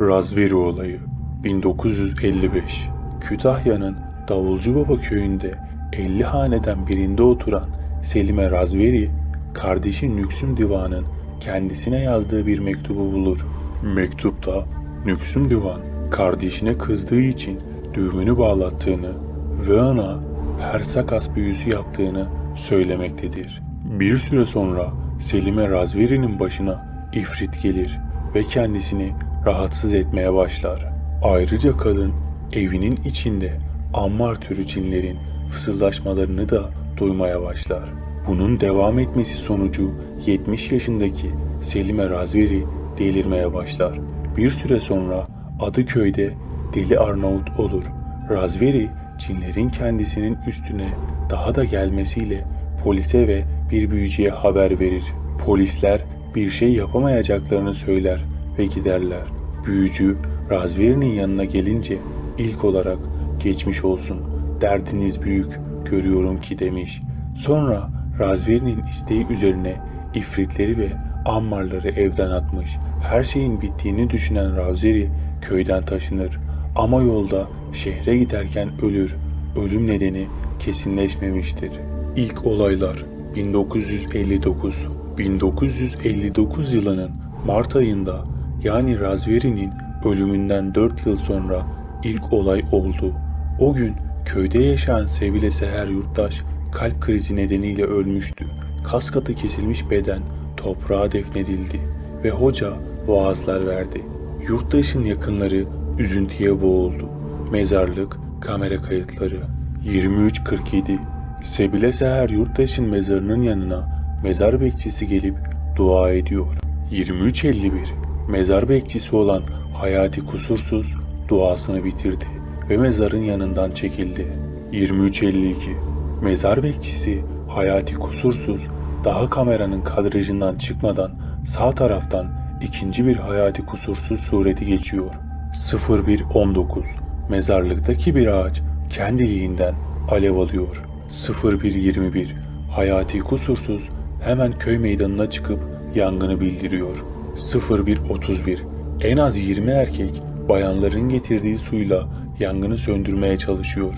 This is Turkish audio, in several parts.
Razveri olayı 1955 Kütahya'nın Davulcubaba köyünde 50 haneden birinde oturan Selime Razveri, kardeşi Nüksüm Divan'ın kendisine yazdığı bir mektubu bulur. Mektupta Nüksüm Divan kardeşine kızdığı için düğümünü bağlattığını ve ona her sakas büyüsü yaptığını söylemektedir. Bir süre sonra Selime Razveri'nin başına ifrit gelir ve kendisini rahatsız etmeye başlar. Ayrıca kadın evinin içinde ammar türü cinlerin fısıldaşmalarını da duymaya başlar. Bunun devam etmesi sonucu 70 yaşındaki Selime Razveri delirmeye başlar. Bir süre sonra Adıköy'de Deli Arnavut olur. Razveri cinlerin kendisinin üstüne daha da gelmesiyle polise ve bir büyücüye haber verir. Polisler bir şey yapamayacaklarını söyler ve giderler. Büyücü Razveri'nin yanına gelince ilk olarak geçmiş olsun derdiniz büyük görüyorum ki demiş. Sonra Razveri'nin isteği üzerine ifritleri ve ammarları evden atmış. Her şeyin bittiğini düşünen Razveri köyden taşınır ama yolda şehre giderken ölür. Ölüm nedeni kesinleşmemiştir. İlk olaylar 1959 1959 yılının Mart ayında yani Razveri'nin ölümünden 4 yıl sonra ilk olay oldu. O gün köyde yaşayan Sevile Seher yurttaş kalp krizi nedeniyle ölmüştü. Kas katı kesilmiş beden toprağa defnedildi ve hoca vaazlar verdi. Yurttaşın yakınları üzüntüye boğuldu. Mezarlık, kamera kayıtları 23.47 Sebile Seher yurttaşın mezarının yanına mezar bekçisi gelip dua ediyor. 23.51 Mezar bekçisi olan Hayati Kusursuz duasını bitirdi ve mezarın yanından çekildi. 23.52 Mezar bekçisi Hayati Kusursuz daha kameranın kadrajından çıkmadan sağ taraftan ikinci bir Hayati Kusursuz sureti geçiyor. 0119 Mezarlıktaki bir ağaç kendiliğinden alev alıyor. 0121 Hayati Kusursuz hemen köy meydanına çıkıp yangını bildiriyor. 0131 En az 20 erkek bayanların getirdiği suyla yangını söndürmeye çalışıyor.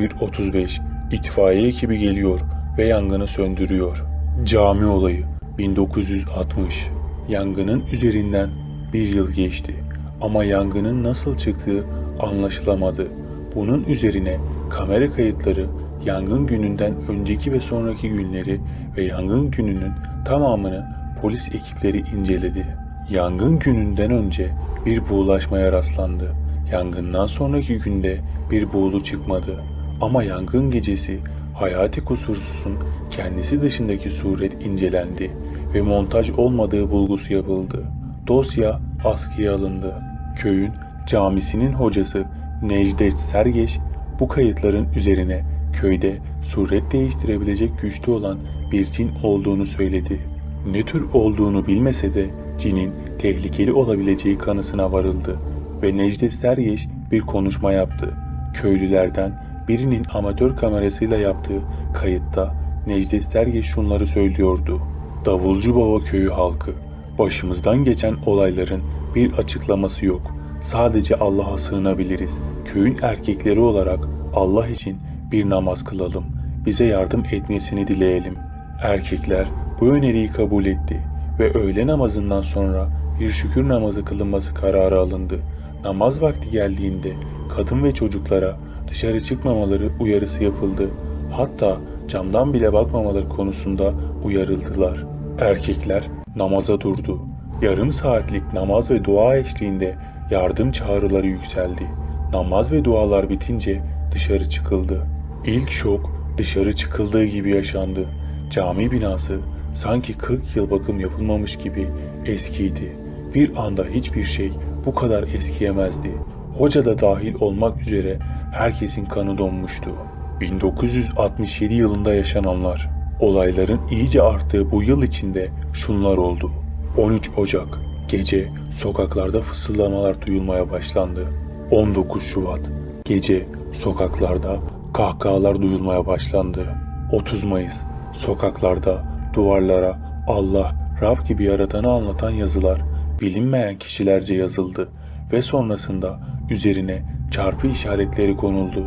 0135 İtfaiye ekibi geliyor ve yangını söndürüyor. Cami olayı 1960 Yangının üzerinden bir yıl geçti ama yangının nasıl çıktığı anlaşılamadı. Bunun üzerine kamera kayıtları yangın gününden önceki ve sonraki günleri ve yangın gününün tamamını polis ekipleri inceledi. Yangın gününden önce bir buğulaşmaya rastlandı. Yangından sonraki günde bir buğulu çıkmadı. Ama yangın gecesi Hayati Kusursuz'un kendisi dışındaki suret incelendi ve montaj olmadığı bulgusu yapıldı. Dosya askıya alındı. Köyün camisinin hocası Necdet Sergeç bu kayıtların üzerine köyde suret değiştirebilecek güçte olan bir cin olduğunu söyledi. Ne tür olduğunu bilmese de cinin tehlikeli olabileceği kanısına varıldı ve Necdet Sergeç bir konuşma yaptı. Köylülerden birinin amatör kamerasıyla yaptığı kayıtta Necdet Sergeç şunları söylüyordu. Davulcu Baba köyü halkı, başımızdan geçen olayların bir açıklaması yok. Sadece Allah'a sığınabiliriz. Köyün erkekleri olarak Allah için bir namaz kılalım. Bize yardım etmesini dileyelim. Erkekler bu öneriyi kabul etti ve öğle namazından sonra bir şükür namazı kılınması kararı alındı. Namaz vakti geldiğinde kadın ve çocuklara dışarı çıkmamaları uyarısı yapıldı. Hatta camdan bile bakmamaları konusunda uyarıldılar. Erkekler namaza durdu. Yarım saatlik namaz ve dua eşliğinde yardım çağrıları yükseldi. Namaz ve dualar bitince dışarı çıkıldı. İlk şok dışarı çıkıldığı gibi yaşandı. Cami binası sanki 40 yıl bakım yapılmamış gibi eskiydi. Bir anda hiçbir şey bu kadar eskiyemezdi. Hoca da dahil olmak üzere herkesin kanı donmuştu. 1967 yılında yaşananlar. Olayların iyice arttığı bu yıl içinde şunlar oldu. 13 Ocak gece sokaklarda fısıldamalar duyulmaya başlandı. 19 Şubat gece sokaklarda kahkahalar duyulmaya başlandı. 30 Mayıs sokaklarda duvarlara Allah, Rab gibi yaratanı anlatan yazılar bilinmeyen kişilerce yazıldı ve sonrasında üzerine çarpı işaretleri konuldu.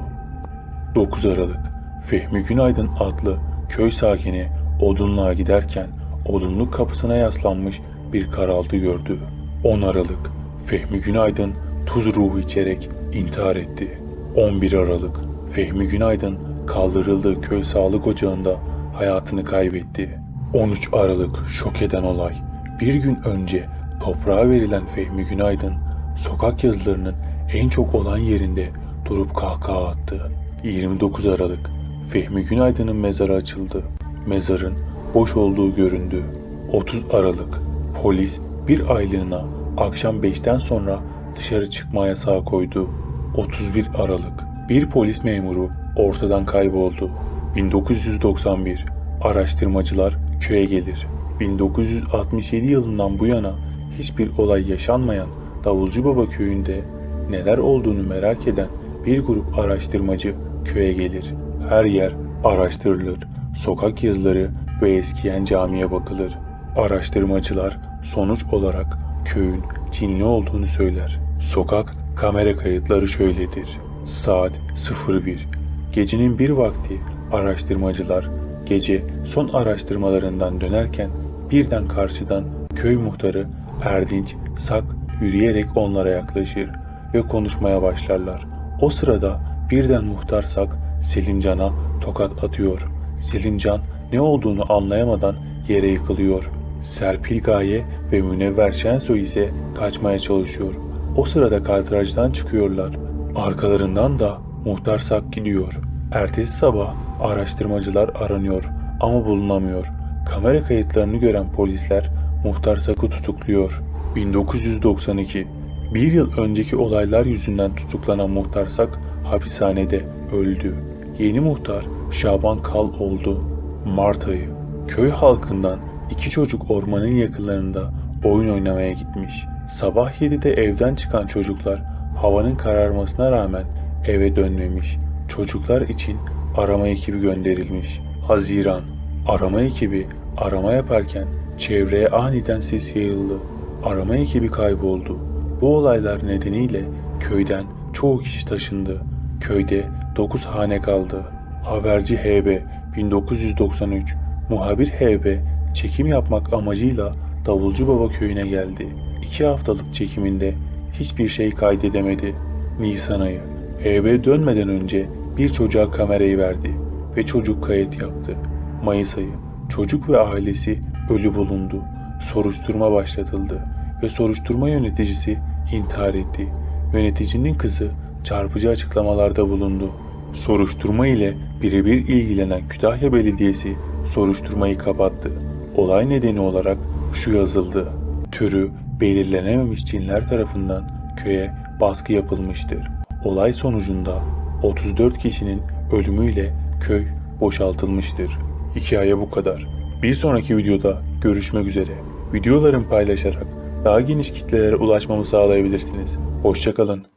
9 Aralık Fehmi Günaydın adlı köy sakini odunluğa giderken odunluk kapısına yaslanmış bir karaltı gördü. 10 Aralık Fehmi Günaydın tuz ruhu içerek intihar etti. 11 Aralık Fehmi Günaydın kaldırıldığı köy sağlık ocağında hayatını kaybetti. 13 Aralık şok eden olay. Bir gün önce toprağa verilen Fehmi Günaydın sokak yazılarının en çok olan yerinde durup kahkaha attı. 29 Aralık Fehmi Günaydın'ın mezarı açıldı. Mezarın boş olduğu göründü. 30 Aralık polis bir aylığına akşam 5'ten sonra dışarı çıkma yasağı koydu. 31 Aralık bir polis memuru ortadan kayboldu. 1991 araştırmacılar köye gelir. 1967 yılından bu yana hiçbir olay yaşanmayan Davulcu Baba köyünde neler olduğunu merak eden bir grup araştırmacı köye gelir. Her yer araştırılır. Sokak yazıları ve eskiyen camiye bakılır. Araştırmacılar sonuç olarak köyün Çinli olduğunu söyler. Sokak kamera kayıtları şöyledir. Saat 01. Gecenin bir vakti araştırmacılar gece son araştırmalarından dönerken birden karşıdan köy muhtarı Erdinç Sak yürüyerek onlara yaklaşır ve konuşmaya başlarlar. O sırada birden muhtar Sak Selimcan'a tokat atıyor. Selimcan ne olduğunu anlayamadan yere yıkılıyor. Serpil Gaye ve Münevver Şensoy ise kaçmaya çalışıyor. O sırada kadrajdan çıkıyorlar. Arkalarından da muhtar Sak gidiyor. Ertesi sabah araştırmacılar aranıyor ama bulunamıyor. Kamera kayıtlarını gören polisler muhtar Sak'ı tutukluyor. 1992 Bir yıl önceki olaylar yüzünden tutuklanan muhtar Sak hapishanede öldü. Yeni muhtar Şaban Kal oldu. Mart ayı köy halkından iki çocuk ormanın yakınlarında oyun oynamaya gitmiş. Sabah 7'de evden çıkan çocuklar havanın kararmasına rağmen eve dönmemiş. Çocuklar için arama ekibi gönderilmiş. Haziran Arama ekibi arama yaparken çevreye aniden ses yayıldı. Arama ekibi kayboldu. Bu olaylar nedeniyle köyden çoğu kişi taşındı. Köyde 9 hane kaldı. Haberci HB 1993 Muhabir HB çekim yapmak amacıyla Davulcu Baba köyüne geldi. İki haftalık çekiminde hiçbir şey kaydedemedi. Nisan ayı HB dönmeden önce bir çocuğa kamerayı verdi ve çocuk kayıt yaptı. Mayıs ayı çocuk ve ailesi ölü bulundu. Soruşturma başlatıldı ve soruşturma yöneticisi intihar etti. Yöneticinin kızı çarpıcı açıklamalarda bulundu. Soruşturma ile birebir ilgilenen Kütahya Belediyesi soruşturmayı kapattı. Olay nedeni olarak şu yazıldı. Türü belirlenememiş cinler tarafından köye baskı yapılmıştır. Olay sonucunda 34 kişinin ölümüyle köy boşaltılmıştır. Hikaye bu kadar. Bir sonraki videoda görüşmek üzere. Videolarımı paylaşarak daha geniş kitlelere ulaşmamı sağlayabilirsiniz. Hoşçakalın.